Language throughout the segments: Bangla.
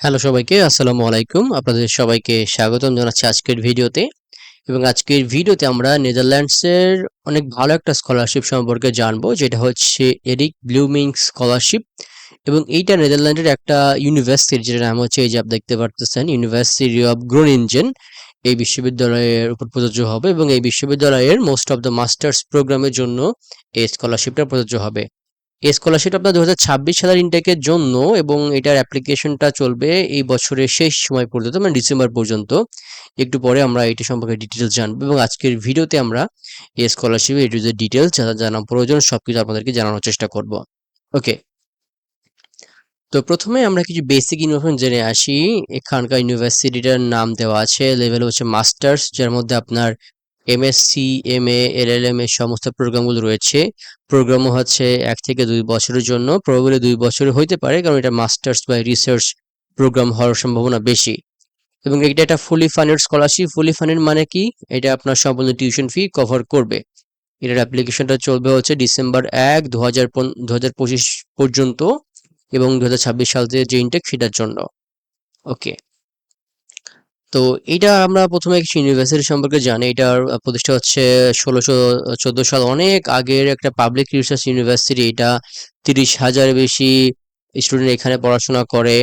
হ্যালো সবাইকে, আসসালামু আলাইকুম। আপনাদের সবাইকে স্বাগতম জানাচ্ছি আজকের ভিডিওতে। এবং আজকের ভিডিওতে আমরা নেদারল্যান্ডসের অনেক ভালো একটা স্কলারশিপ সম্পর্কে জানব, যেটা হচ্ছে এরিক ব্লুমিং স্কলারশিপ এবং এইটা নেদারল্যান্ডের একটা ইউনিভার্সিটি যেটার নাম হচ্ছে এই যে আপনি দেখতে পারতেছেন ইউনিভার্সিটি অফ গ্রোনিনজেন এই বিশ্ববিদ্যালয়ের উপর প্রযোজ্য হবে এবং এই বিশ্ববিদ্যালয়ের মোস্ট অফ দ্য মাস্টার্স প্রোগ্রামের জন্য এই স্কলারশিপটা প্রযোজ্য হবে। এই স্কলারশিপ আপনার দু সালের ইনটেকের জন্য এবং এটার অ্যাপ্লিকেশনটা চলবে এই বছরের শেষ সময় পর্যন্ত মানে ডিসেম্বর পর্যন্ত। একটু পরে আমরা এটি সম্পর্কে ডিটেলস জানব এবং আজকের ভিডিওতে আমরা এই স্কলারশিপের এটু যে ডিটেলস যা জানা প্রয়োজন, সবকিছু আপনাদেরকে জানানোর চেষ্টা করব। ওকে তো প্রথমে আমরা কিছু বেসিক ইনফরমেশন জেনে আসি। এখানকার ইউনিভার্সিটিটার নাম দেওয়া আছে লেভেল হচ্ছে মাস্টার্স যার মধ্যে আপনার এমএসসি এম এ এলএলএম এর সমস্ত প্রোগ্রামগুলো রয়েছে। প্রোগ্রামও হচ্ছে এক থেকে দুই বছরের জন্য। প্রবাবলি দুই বছরের হইতে পারে, কারণ এটা মাস্টার্স বা রিসার্চ প্রোগ্রাম হওয়ার সম্ভাবনা বেশি। এবং এটা একটা fully funded scholarship fully funded মানে কি? এটা আপনার সম্পূর্ণ টিউশন ফি কভার করবে। এটার অ্যাপ্লিকেশনটা চলবে হচ্ছে ডিসেম্বর এক দু হাজার দু হাজার পঁচিশ পর্যন্ত এবং দু হাজার ছাব্বিশ সাল থেকে যে ইনটেক সেটার জন্য। ওকে তো এটা আমরা প্রথমে কিছু ইউনিভার্সিটি সম্পর্কে জানি। এটার প্রতিষ্ঠা হচ্ছে ষোলোশো, চোদ্দ সাল। অনেক আগের একটা পাবলিক রিসার্চ ইউনিভার্সিটি এটা তিরিশ হাজার বেশি স্টুডেন্ট এখানে পড়াশোনা করে।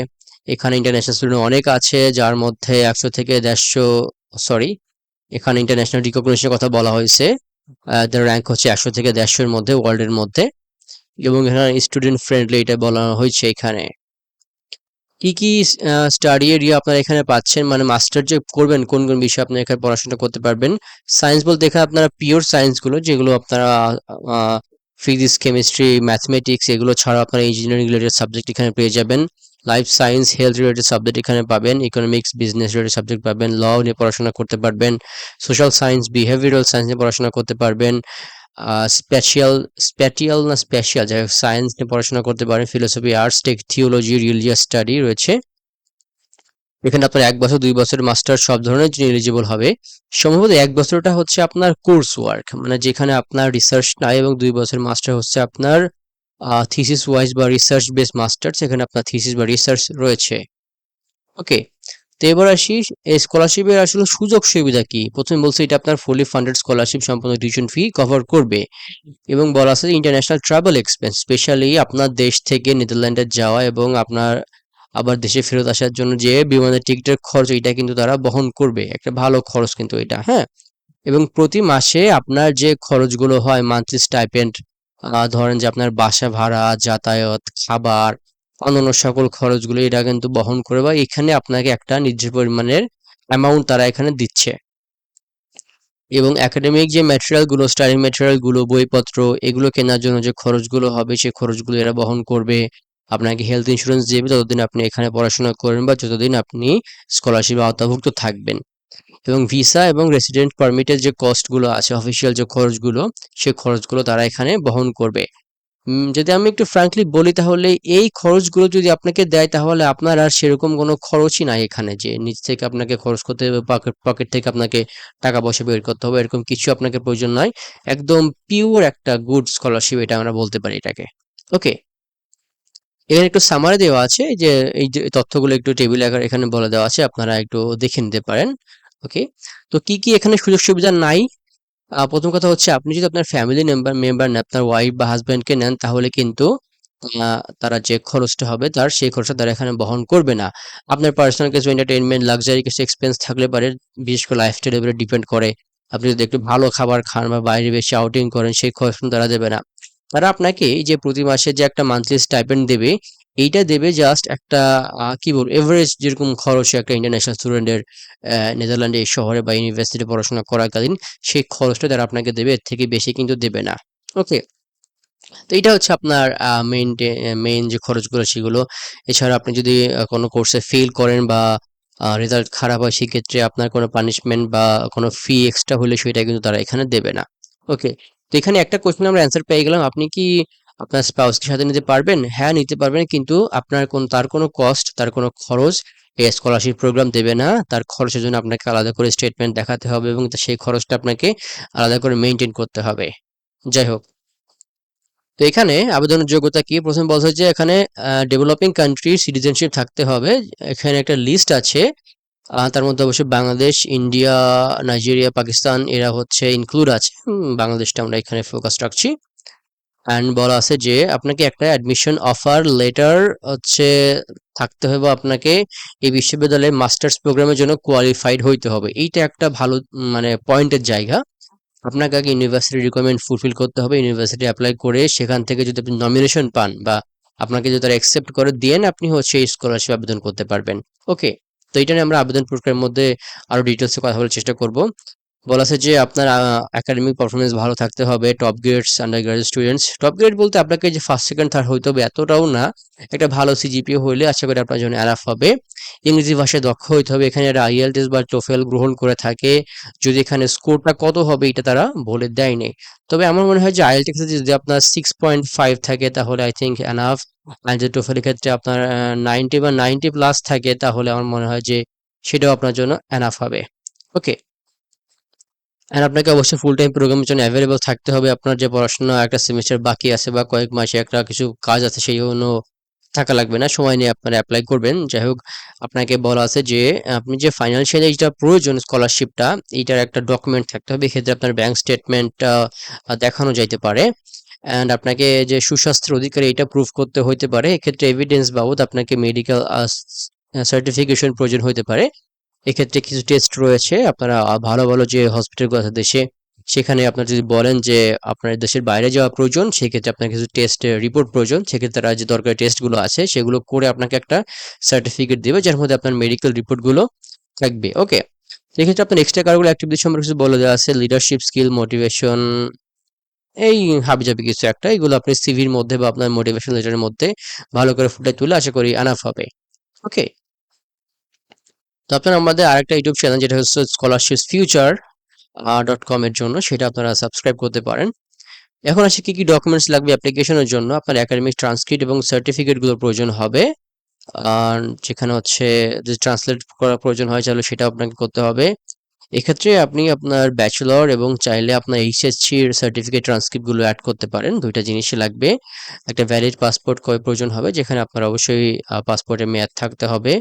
এখানে ইন্টারন্যাশনাল স্টুডেন্ট অনেক আছে, যার মধ্যে একশো থেকে দেড়শো সরি এখানে ইন্টারন্যাশনাল রিকগনিশনের কথা বলা হয়েছে। তার র্যাঙ্ক হচ্ছে একশো থেকে দেড়শোর মধ্যে ওয়ার্ল্ডের মধ্যে। এবং এখানে স্টুডেন্ট ফ্রেন্ডলি এটা বলা হয়েছে এখানে। কি কি স্টাডি এরিয়া আপনারা এখানে পাচ্ছেন? মানে মাস্টার যে করবেন, কোন কোন বিষয়ে আপনি এখানে পড়াশোনা করতে পারবেন? সায়েন্স বলতে এখানে আপনারা পিওর সায়েন্সগুলো যেগুলো আপনারা ফিজিক্স কেমিস্ট্রি ম্যাথমেটিক্স এগুলো ছাড়াও আপনারা ইঞ্জিনিয়ারিং রিলেটেড সাবজেক্ট এখানে পেয়ে যাবেন। Life science health related subject এখানে পাবেন। ইকোনমিক্স বিজনেস রিলেটেড সাবজেক্ট পাবেন। ল নিয়ে পড়াশোনা করতে পারবেন। সোশ্যাল সায়েন্স বিহেভিয়ারাল সায়েন্স নিয়ে পড়াশোনা করতে পারবেন। স্পেশিয়াল স্প্যাটিয়াল না স্পেশাল যাই হোক সায়েন্স নিয়ে পড়াশোনা করতে পারেন philosophy arts tech theology religious study রয়েছে। এখানে আপনার এক বছর, দুই বছর মাস্টার সব ধরনের জন্য এলিজিবল হবে, সম্ভবত এক বছরটা হচ্ছে আপনার কোর্স ওয়ার্ক মানে যেখানে আপনার রিসার্চ নাই এবং দুই বছর মাস্টার হচ্ছে আপনার থিসিস ওয়াইজ বা রিসার্চ বেস মাস্টার সেখানে আপনার থিসিস বা রিসার্চ রয়েছে। ওকে তো এবার আসি এই স্কলারশিপের আসলে সুযোগ সুবিধা কি? প্রথমে বলছে, এটা আপনার ফুলি ফান্ডেড স্কলারশিপ সম্পূর্ণ টিউশন ফি কভার করবে এবং বলা আছে ইন্টারন্যাশনাল ট্রাভেল এক্সপেন্স স্পেশালি আপনার দেশ থেকে নেদারল্যান্ডে যাওয়া এবং আপনার আবার দেশে ফেরত আসার জন্য যে বিমানের টিকিটের খরচ, এটা কিন্তু তারা বহন করবে। একটা ভালো খরচ কিন্তু এটা হ্যাঁ? এবং প্রতি মাসে আপনার যে খরচগুলো হয় মান্থলি স্টাইপেন্ড ধরেন যে আপনার বাসা ভাড়া, যাতায়াত, খাবার অন্যান্য সকল খরচগুলো এটা কিন্তু বহন করে বা এখানে আপনাকে একটা নির্দিষ্ট পরিমাণের অ্যামাউন্ট তারা এখানে দিচ্ছে। এবং একাডেমিক যে ম্যাটেরিয়ালগুলো স্টাডি ম্যাটেরিয়ালগুলো বইপত্র, এগুলো কেনার জন্য যে খরচগুলো হবে সেই খরচগুলো এরা বহন করবে। আপনাকে হেলথ ইন্স্যুরেন্স দেবে ততদিন আপনি এখানে পড়াশোনা করবেন বা যতদিন আপনি স্কলারশিপ আওতাভুক্ত থাকবেন। এবং ভিসা এবং রেসিডেন্ট পারমিটের যে কস্টগুলো আছে অফিসিয়াল যে খরচগুলো সেই খরচগুলো তারা এখানে বহন করবে। যদি আমি একটু ফ্র্যাঙ্কলি বলি তাহলে এই খরচগুলো যদি আপনাকে দেয় তাহলে আপনার আর সেরকম কোনো খরচই নাই এখানে যে নিচ থেকে আপনাকে খরচ করতে হবে পকেট থেকে আপনাকে টাকা পয়সা বের করতে হবে, এরকম কিছু আপনাকে প্রয়োজন নয় একদম পিওর একটা গুড স্কলারশিপ এটা আমরা বলতে পারি এটাকে। ওকে এখানে একটু সামারে দেওয়া আছে যে এই যে তথ্যগুলো একটু টেবিল আকার এখানে বলে দেওয়া আছে, আপনারা একটু দেখে নিতে পারেন। ওকে তো কি কি এখানে সুযোগ সুবিধা নাই? প্রথম কথা হচ্ছে, আপনি যদি আপনার ফ্যামিলি মেম্বার মেম্বার নেন, আপনার ওয়াইফ বা হাজব্যান্ডকে নেন, তাহলে কিন্তু তারা যে খরচটা হবে, তার সেই খরচটা তারা এখানে বহন করবে না। আপনার পার্সোনাল কিছু এন্টারটেনমেন্ট লাক্সারি কিছু এক্সপেন্স থাকলে পারে, বিশেষ করে লাইফস্টাইলের উপরে ডিপেন্ড করে। আপনি যদি একটু ভালো খাবার খান বা বাইরে বেশি আউটিং করেন, সেই খরচ তারা দেবে না। তারা আপনাকে যে প্রতি মাসে যে একটা মান্থলি স্টাইপেন্ড দেবে এইটা দেবে জাস্ট একটা কি বলব এভারেজ যেরকম খরচ একটা ইন্টারন্যাশনাল স্টুডেন্টের নেদারল্যান্ডে শহরে বা ইউনিভার্সিটি পড়াশোনা করাকালীন সেই খরচটা তারা আপনাকে দেবে, এর থেকে বেশি কিন্তু দেবে না। ওকে তো এটা হচ্ছে আপনার মেইন মেইন যে খরচগুলো সেগুলো। এছাড়া আপনি যদি কোনো কোর্সে ফেল করেন বা রেজাল্ট খারাপ হয়, সেক্ষেত্রে আপনার কোনো পানিশমেন্ট বা কোনো ফি এক্সট্রা হলে সেটা কিন্তু তারা এখানে দেবে না। ওকে তো এখানে একটা কোশ্চেন আমরা অ্যান্সার পেয়ে গেলাম। আপনি কি আপনার স্পাউসকে সাথে নিতে পারবেন হ্যাঁ নিতে পারবেন, কিন্তু আপনার কোন, তার কোনো কস্ট তার কোনো খরচ এই স্কলারশিপ প্রোগ্রাম দেবে না। তার খরচের জন্য আপনাকে আলাদা করে স্টেটমেন্ট দেখাতে হবে এবং সেই খরচটা আপনাকে আলাদা করে মেনটেন করতে হবে। যাই হোক। তো এখানে আবেদনের যোগ্যতা কি? প্রথমে বলছে যে এখানে ডেভেলপিং কান্ট্রি সিটিজেনশিপ থাকতে হবে। এখানে একটা লিস্ট আছে। তার মধ্যে অবশ্যই বাংলাদেশ, ইন্ডিয়া, নাইজেরিয়া, পাকিস্তান, এরা হচ্ছে ইনক্লুড আছে। বাংলাদেশটা আমরা এখানে ফোকাস রাখছি। অ্যান্ড বলা আছে যে আপনাকে একটা অ্যাডমিশন অফার লেটার হচ্ছে থাকতে হবে বা আপনাকে এই বিশ্ববিদ্যালয়ে মাস্টার্স প্রোগ্রামের জন্য কোয়ালিফাইড হইতে হবে। এইটা একটা ভালো মানে পয়েন্টের জায়গা। আপনাকে আগে ইউনিভার্সিটি রিকোয়ারমেন্ট ফুলফিল করতে হবে ইউনিভার্সিটি অ্যাপ্লাই করে সেখান থেকে যদি আপনি নমিনেশন পান বা আপনাকে যদি তারা অ্যাকসেপ্ট করে দেন আপনি হচ্ছে এই স্কলারশিপ আবেদন করতে পারবেন। ওকে তো এটা নিয়ে আমরা আবেদন প্রক্রিয়ার মধ্যে আরও ডিটেলসে কথা বলার চেষ্টা করব। বলা আছে যে আপনার একাডেমিক পারফরমেন্স ভালো থাকতে হবে top grades undergraduate students top grade বলতে আপনাকে যে ফার্স্ট সেকেন্ড থার্ড হইতে হবে এতটাও না। একটা ভালো সিজিপিও হইলে আশা করি আপনার জন্য অ্যানাফ হবে। ইংরেজি ভাষায় দক্ষ হইতে হবে। এখানে একটা আইএলটিএস বা টোফেল গ্রহণ করে থাকে, যদি এখানে স্কোরটা কত হবে এটা তারা বলে দেয়নি। তবে আমার মনে হয় যে আইএলটিএস যদি আপনার সিক্স পয়েন্ট ফাইভ থাকে, তাহলে আই থিঙ্ক অ্যানাফ আর যে টোফেলের ক্ষেত্রে আপনার নাইনটি বা নাইনটি প্লাস থাকে, তাহলে আমার মনে হয় যে সেটাও আপনার জন্য অ্যানাফ হবে। ওকে আর আপনাকে অবশ্যই ফুল টাইম প্রোগ্রামের জন্য অ্যাভেলেবল থাকতে হবে। আপনার যে পড়াশোনা একটা সেমিস্টার বাকি আছে বা কয়েক মাসে একটা কিছু কাজ আছে, সেই জন্য থাকা লাগবে না। সময় নিয়ে আপনারা অ্যাপ্লাই করবেন। যাই হোক, আপনাকে বলা আছে যে, আপনি যে ফাইন্যান্সিয়াল যেটা প্রয়োজন স্কলারশিপটা এইটার একটা ডকুমেন্ট থাকতে হবে। এক্ষেত্রে আপনার ব্যাংক স্টেটমেন্টটা দেখানো যাইতে পারে। অ্যান্ড আপনাকে যে সুস্বাস্থ্যের অধিকারী এটা প্রুফ করতে হইতে পারে। এক্ষেত্রে এভিডেন্স বাবদ আপনাকে মেডিকেল সার্টিফিকেশন প্রয়োজন হইতে পারে। এক্ষেত্রে কিছু টেস্ট রয়েছে। আপনারা ভালো ভালো যে হসপিটালগুলো আছে দেশে, সেখানে আপনার যদি বলেন যে আপনার দেশের বাইরে যাওয়া প্রয়োজন, সেক্ষেত্রে আপনার কিছু টেস্ট রিপোর্ট প্রয়োজন। সেক্ষেত্রে তারা যে দরকারি টেস্টগুলো আছে, সেগুলো করে আপনাকে একটা সার্টিফিকেট দেবে, যার মধ্যে আপনার মেডিকেল রিপোর্টগুলো থাকবে। ওকে সেক্ষেত্রে আপনার এক্সট্রা কারিকুলার অ্যাক্টিভিটি সম্পর্কে কিছু বলে দেওয়া আছে লিডারশিপ স্কিল মোটিভেশন এই হাবিজাবি কিছু একটা, এগুলো আপনি সিভির মধ্যে বা আপনার মোটিভেশন লেটারের মধ্যে ভালো করে ফুটে তুলে আশা করি আনাফ হবে। ওকে তো আপনারা আমাদের আরেকটা ইউটিউব চ্যানেল যেটা হচ্ছে স্কলারশিপ ফিউচার ডট কম এর জন্য, সেটা আপনারা সাবস্ক্রাইব করতে পারেন। এখন আসে কি কি ডকুমেন্টস লাগবে অ্যাপ্লিকেশনের জন্য। আপনার একাডেমিক ট্রান্সক্রিপ্ট এবং সার্টিফিকেটগুলোর প্রয়োজন হবে। আর যেখানে হচ্ছে যে ট্রান্সলেট করা প্রয়োজন হয়, তাহলে সেটা আপনাকে করতে হবে। এক্ষেত্রে আপনি আপনার ব্যাচেলর এবং চাইলে আপনার এইচএসসির সার্টিফিকেট ট্রান্সক্রিপ্টগুলো অ্যাড করতে পারেন। দুইটা জিনিসই লাগবে। একটা ভ্যালিড পাসপোর্ট কয় প্রয়োজন হবে, যেখানে আপনার অবশ্যই পাসপোর্টের মেয়াদ থাকতে হবে।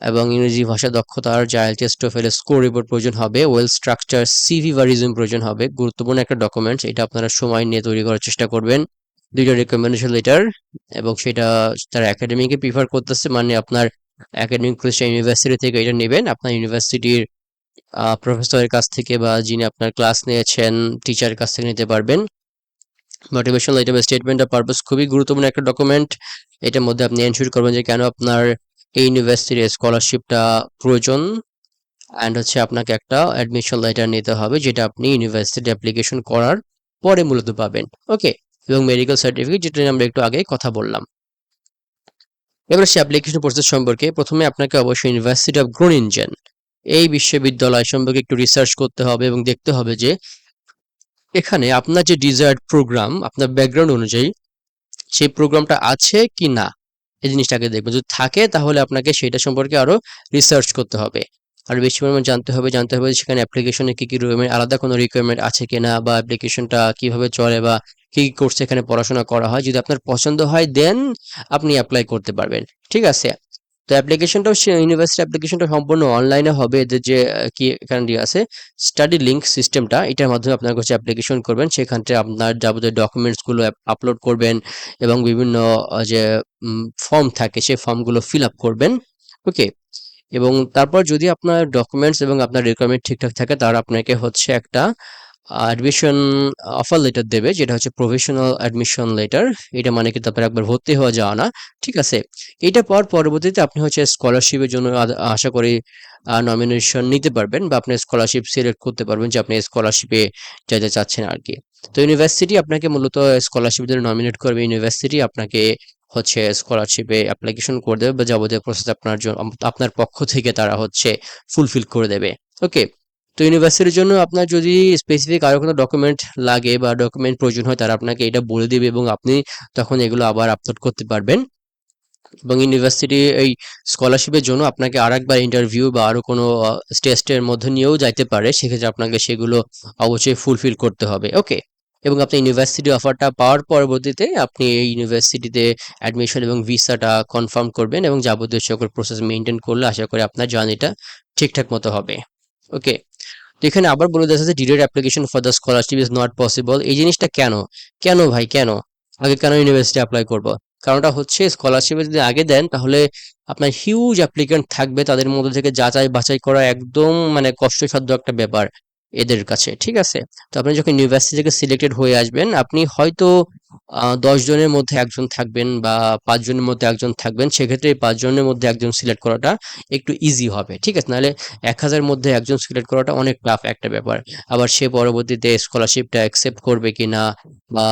এবং ইংরেজি ভাষা দক্ষতার জায়াল টেস্ট টোফেল স্কোর রিপোর্ট প্রয়োজন হবে ওয়েল স্ট্রাকচার সিভি বা রিজিউম প্রয়োজন হবে। গুরুত্বপূর্ণ একটা ডকুমেন্টস এটা আপনারা সময় নিয়ে তৈরি করার চেষ্টা করবেন। দুইটা রেকমেন্ডেশন লেটার এবং সেটা তার একাডেমিকে প্রিফার করতেছে মানে আপনার একাডেমিক প্রতিষ্ঠান ইউনিভার্সিটি থেকে এটা নেবেন। আপনার ইউনিভার্সিটির প্রফেসরের কাছ থেকে বা যিনি আপনার ক্লাস নিয়েছেন টিচারের কাছ থেকে নিতে পারবেন। মোটিভেশন লেটার বা স্টেটমেন্ট অফ পারপাস খুবই গুরুত্বপূর্ণ একটা ডকুমেন্ট এটার মধ্যে আপনি এনশিওর করবেন যে কেন আপনার এই ইউনিভার্সিটির স্কলারশিপটা প্রয়োজন অ্যান্ড হচ্ছে আপনাকে একটা অ্যাডমিশন লেটার নিতে হবে যেটা আপনি ইউনিভার্সিটি অ্যাপ্লিকেশন করার পরে মূলত পাবেন। ওকে এবং মেডিকেল সার্টিফিকেট যেটা নিয়ে আমরা একটু আগে কথা বললাম। এবার সে অ্যাপ্লিকেশন প্রসেস সম্পর্কে। প্রথমে আপনাকে অবশ্যই ইউনিভার্সিটি অফ গ্রোনিনজেন এই বিশ্ববিদ্যালয় সম্পর্কে একটু রিসার্চ করতে হবে এবং দেখতে হবে যে এখানে আপনার যে ডিজায়ার্ড প্রোগ্রাম আপনার ব্যাকগ্রাউন্ড অনুযায়ী সেই প্রোগ্রামটা আছে কি না এই জিনিসটাকে দেখবেন। যদি থাকে তাহলে আপনাকে সেটা সম্পর্কে আরও রিসার্চ করতে হবে। আর বেশি পরিমাণ জানতে হবে জানতে হবে সেখানে অ্যাপ্লিকেশনে কী কী রিকোয়ারমেন্ট আলাদা কোনো রিকোয়ারমেন্ট আছে কিনা বা অ্যাপ্লিকেশনটা কীভাবে চলে বা কি কি কোর্স এখানে পড়াশোনা করা হয়। যদি আপনার পছন্দ হয় দেন আপনি অ্যাপ্লাই করতে পারবেন। ঠিক আছে? তো অ্যাপ্লিকেশনটাও ইউনিভার্সিটি অ্যাপ্লিকেশনটা সম্পূর্ণ অনলাইনে হবে। এদের যে কি এখানে দিয়ে আছে স্টাডি লিঙ্ক সিস্টেমটা এটার মাধ্যমে আপনার কাছে অ্যাপ্লিকেশন করবেন। সেখান থেকে আপনার যাবতীয় ডকুমেন্টসগুলো আপলোড করবেন এবং বিভিন্ন যে ফর্ম থাকে, সেই ফর্মগুলো ফিল আপ করবেন। ওকে এবং তারপর যদি আপনার ডকুমেন্টস এবং আপনার রিকোয়ারমেন্ট ঠিকঠাক থাকে তার আপনাকে হচ্ছে একটা অ্যাডমিশন অফার লেটার দেবে, যেটা হচ্ছে প্রফেশনাল অ্যাডমিশন লেটার এটা মানে কিন্তু আপনার একবার ভর্তি হওয়া যাওয়া না। ঠিক আছে? এটা পর পরবর্তীতে আপনি হচ্ছে স্কলারশিপের জন্য আশা করি নমিনেশন নিতে পারবেন বা আপনি স্কলারশিপ সিলেক্ট করতে পারবেন যে আপনি স্কলারশিপে যেতে চাচ্ছেন আর কি। তো ইউনিভার্সিটি আপনাকে মূলত স্কলারশিপ জন্য নমিনেট করবে। ইউনিভার্সিটি আপনাকে হচ্ছে স্কলারশিপে অ্যাপ্লিকেশন করে দেবে বা যাবতীয় প্রসেস আপনার জন্য আপনার পক্ষ থেকে তারা হচ্ছে ফুলফিল করে দেবে। ওকে তো ইউনিভার্সিটির জন্য আপনার যদি স্পেসিফিক আরও কোনো ডকুমেন্ট লাগে বা ডকুমেন্ট প্রয়োজন হয়, তারা আপনাকে এটা বলে দিবে এবং আপনি তখন এগুলো আবার আপলোড করতে পারবেন। এবং ইউনিভার্সিটি এই স্কলারশিপের জন্য আপনাকে আর একবার ইন্টারভিউ বা আরও কোনো টেস্টের মধ্যে নিয়েও যাইতে পারে। সেক্ষেত্রে আপনাকে সেগুলো অবশ্যই ফুলফিল করতে হবে ওকে এবং আপনি ইউনিভার্সিটি অফারটা পাওয়ার পরবর্তীতে আপনি এই ইউনিভার্সিটিতে অ্যাডমিশন এবং ভিসাটা কনফার্ম করবেন এবং যাবতীয় সকল প্রসেস মেনটেন করলে আশা করি আপনার জার্নিটা ঠিকঠাক মতো হবে। ওকে তো এখানে আবার বলে দেওয়া যে direct application for the scholarship is not possible এই জিনিসটা কেন? কেন ভাই, কেন? আগে কেন ইউনিভার্সিটি অ্যাপ্লাই করব? কারণটা হচ্ছে স্কলারশিপে যদি আগে দেন, তাহলে আপনার হিউজ অ্যাপ্লিকেন্ট থাকবে। তাদের মধ্যে থেকে যাচাই বাছাই করা একদম মানে কষ্টসাধ্য একটা ব্যাপার। এদের কাছে, ঠিক আছে? তো আপনি যখন ইউনিভার্সিটি থেকে সিলেক্টেড হয়ে আসবেন, আপনি হয়তো দশ জনের মধ্যে একজন থাকবেন বা পাঁচ জনের মধ্যে একজন থাকবেন, সেক্ষেত্রে পাঁচ জনের মধ্যে একজন সিলেক্ট করাটা একটু ইজি হবে, ঠিক আছে? নাহলে এক হাজার মধ্যে একজন সিলেক্ট করাটা অনেক টাফ একটা ব্যাপার। আবার সে পরবর্তীতে স্কলারশিপটা অ্যাকসেপ্ট করবে কি না বা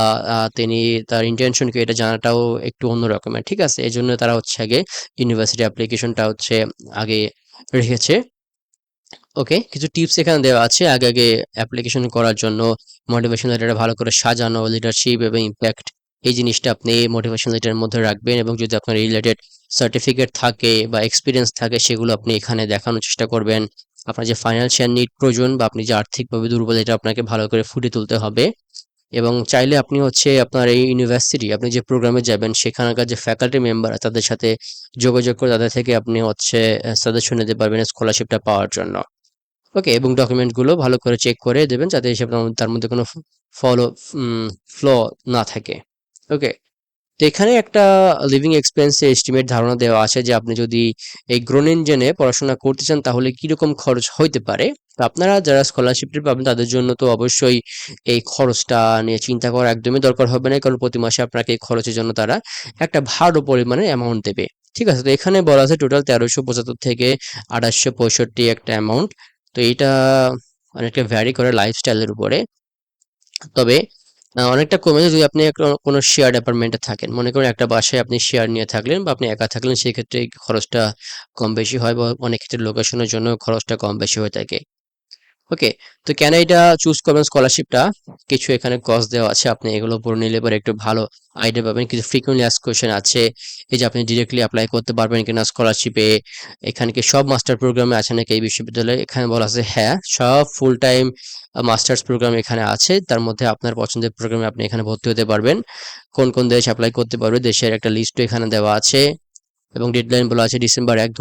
তিনি তার ইন্টেনশন কি এটা জানাটাও একটু অন্য রকমের, ঠিক আছে? এই জন্য তারা হচ্ছে আগে ইউনিভার্সিটি অ্যাপ্লিকেশনটা হচ্ছে আগে রেখেছে। ওকে কিছু টিপস এখানে দেওয়া আছে। আগে আগে অ্যাপ্লিকেশন করার জন্য মোটিভেশন লেটারটা ভালো করে সাজানো লিডারশিপ এবং ইম্প্যাক্ট এই জিনিসটা আপনি মোটিভেশন লেটারের মধ্যে রাখবেন এবং যদি আপনার রিলেটেড সার্টিফিকেট থাকে বা এক্সপিরিয়েন্স থাকে, সেগুলো আপনি এখানে দেখানোর চেষ্টা করবেন। আপনার যে ফাইন্যান্সিয়াল নিড প্রয়োজন বা আপনি যে আর্থিকভাবে দুর্বল, এটা আপনাকে ভালো করে ফুটে তুলতে হবে। এবং চাইলে আপনি হচ্ছে আপনার এই ইউনিভার্সিটি আপনি যে প্রোগ্রামে যাবেন, সেখানকার যে ফ্যাকাল্টি মেম্বার তাদের সাথে যোগাযোগ করে তাদের থেকে আপনি হচ্ছে সাজেশন নিতে পারবেন স্কলারশিপটা পাওয়ার জন্য। ওকে এবং ডকুমেন্টগুলো ভালো করে চেক করে দেবেন যাতে এসব তার মধ্যে কোনো ফলো ফ্ল না থাকে। ওকে তো এখানে একটা লিভিং এক্সপেন্স এস্টিমেট ধারণা দেওয়া আছে যে আপনি যদি এই গ্রোন ইঞ্জিনে পড়াশোনা করতে চান তাহলে কীরকম খরচ হইতে পারে? তো আপনারা যারা স্কলারশিপটি পাবেন তাদের জন্য তো অবশ্যই এই খরচটা নিয়ে চিন্তা করা একদমই দরকার হবে না কারণ প্রতি মাসে আপনাকে এই খরচের জন্য তারা একটা ভালো পরিমাণে অ্যামাউন্ট দেবে। ঠিক আছে, তো এখানে বলা আছে টোটাল তেরোশো পঁচাত্তর থেকে আঠাশশো পঁয়ষট্টি একটা অ্যামাউন্ট তো এটা অনেকটা ভ্যারি করে লাইফস্টাইলের উপরে। তবে অনেকটা কমে যদি আপনি কোনো শেয়ার অ্যাপার্টমেন্টে থাকেন। মনে করেন একটা বাসায় আপনি শেয়ার নিয়ে থাকলেন বা আপনি একা থাকলেন সেই ক্ষেত্রে খরচটা কম বেশি হয় বা অনেক ক্ষেত্রে লোকেশনের জন্য খরচটা কম বেশি হয়ে থাকে। ওকে তো কেন এটা চুজ করবেন স্কলারশিপটা কিছু এখানে কজ দেওয়া আছে, আপনি এগুলো পড়ে নিলে পরে একটু ভালো আইডিয়া পাবেন। কিছু ফ্রিকুয়েন্টলি আস কোয়েশন আছে, এই যে আপনি ডিরেক্টলি অ্যাপ্লাই করতে পারবেন কিনা স্কলারশিপে এখানে কি সব মাস্টার প্রোগ্রামে আছে নাকি এই বিশ্ববিদ্যালয়ে? এখানে বলা আছে হ্যাঁ সব ফুল টাইম মাস্টার্স প্রোগ্রাম এখানে আছে। তার মধ্যে আপনার পছন্দের প্রোগ্রামে আপনি এখানে ভর্তি হতে পারবেন। কোন কোন দেশ অ্যাপ্লাই করতে পারবে? দেশের একটা লিস্টও এখানে দেওয়া আছে। এবং ডেডলাইন বলা আছে ডিসেম্বর এক দু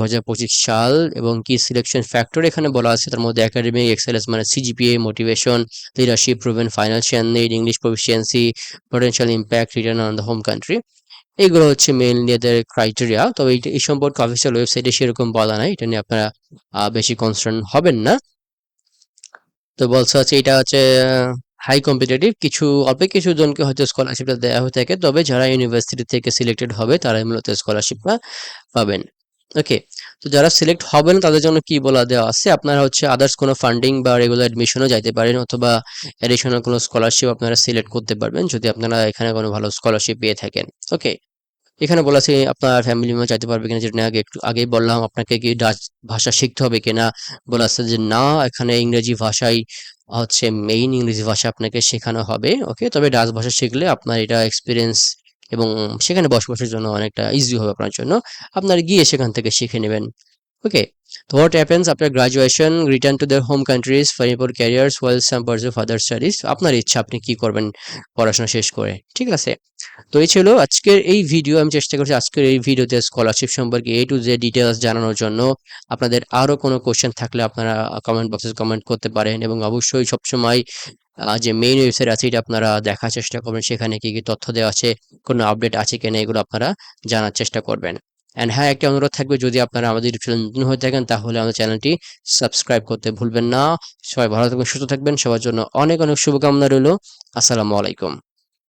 সাল এবং কি সিলেকশন ফ্যাক্টর এখানে বলা আছে। তার মধ্যে একাডেমিক এক্সেলেন্স মানে CGPA motivation leadership proven financial need English proficiency potential impact return on the home country এইগুলো হচ্ছে মেইনলি এদের ক্রাইটেরিয়া তবে এই সম্পর্কে অফিসিয়াল ওয়েবসাইটে সেরকম বলা নাই। এটা নিয়ে আপনারা বেশি কনসার্ন হবেন না। তো বলছে হচ্ছে এটা হচ্ছে হাই কম্পিটিটিভ কিছু অল্প কিছু জনকে হয়তো স্কলারশিপটা দেওয়া হয়ে থাকে, তবে যারা ইউনিভার্সিটি থেকে সিলেক্টেড হবে, তারাই মূলত স্কলারশিপটা পাবেন। ওকে তো যারা সিলেক্ট হবেন, তাদের জন্য কি বলা দেওয়া আছে? আপনারা হচ্ছে আদার্স কোনো ফান্ডিং বা রেগুলার অ্যাডমিশনও যাইতে পারেন, অথবা অ্যাডিশনাল কোনো স্কলারশিপ আপনারা সিলেক্ট করতে পারবেন, যদি আপনারা এখানে কোনো ভালো স্কলারশিপ পেয়ে থাকেন। ওকে এখানে বলা আছে আপনার ফ্যামিলি মেম্বার চাইতে পারবে কিনা যেটা আগে একটু আগেই বললাম, আপনাকে কি ডাচ ভাষা শিখতে হবে কিনা, বলা আছে যে না, এখানে ইংরেজি ভাষাই হচ্ছে মেইন ইংরেজি ভাষা আপনাকে শেখানো হবে ওকে তবে ডাচ ভাষা শিখলে আপনার এটা এক্সপিরিয়েন্স এবং সেখানে বসবাসের জন্য অনেকটা ইজি হবে আপনার জন্য। আপনার গিয়ে সেখান থেকে শিখে নেবেন ওকে তো what happens after graduation return to their home countries for for careers well some pursue further studies আপনার ইচ্ছা, আপনি কি করবেন পড়াশোনা শেষ করে? ঠিক আছে? তো এই ছিল আজকের এই ভিডিও আমি চেষ্টা করছি আজকের এই ভিডিওতে স্কলারশিপ সম্পর্কে এ টু জে ডিটেলস জানানোর জন্য। আপনাদের আরও কোনো কোশ্চেন থাকলে আপনারা কমেন্ট বক্সে কমেন্ট করতে পারেন এবং অবশ্যই সবসময় যে মেইন ওয়েবসাইট আছে, এটা আপনারা দেখার চেষ্টা করবেন। সেখানে কি কি তথ্য দেওয়া আছে, কোনো আপডেট আছে কিনা, এগুলো আপনারা জানার চেষ্টা করবেন। অ্যান্ড হ্যাঁ একটা অনুরোধ থাকবে, যদি আপনারা আমাদের চ্যানেল নতুন হয়ে থাকেন, তাহলে আমাদের চ্যানেলটি সাবস্ক্রাইব করতে ভুলবেন না। সবাই ভালো থাকবেন, সুস্থ থাকবেন। সবার জন্য অনেক অনেক শুভকামনা রইল। আসসালামু আলাইকুম।